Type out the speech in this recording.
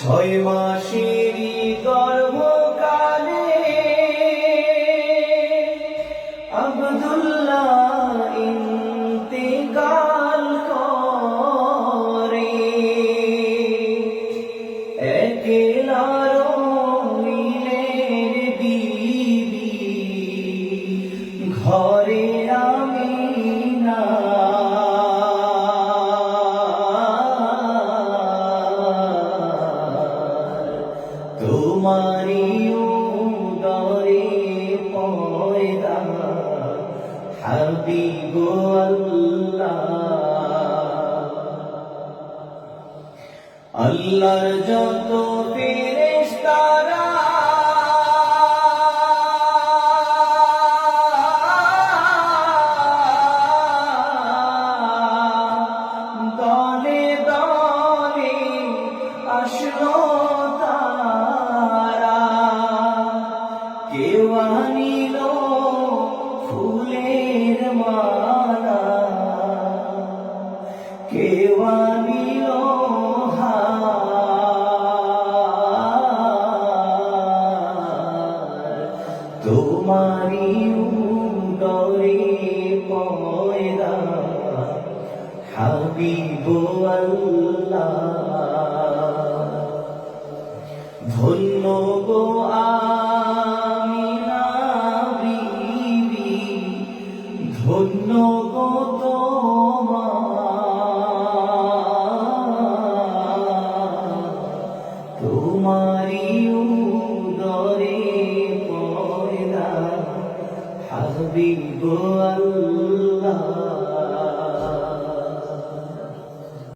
ছয় মাসেরই গর্ভকালে আব্দুল্লাহ ইন্তেকাল করে। একলা তোমারি উদরে পয়দা হাবিব আল্লাহ। আল্লাহর যত ফেরেশতারা আনিল ফুলের মালা কেউ আনিল। তোমারি উদরে পয়দা হাবিব আল্লাহ ধন্য তোমারি। উদরে পয়দা হাবিব আল্লাহ।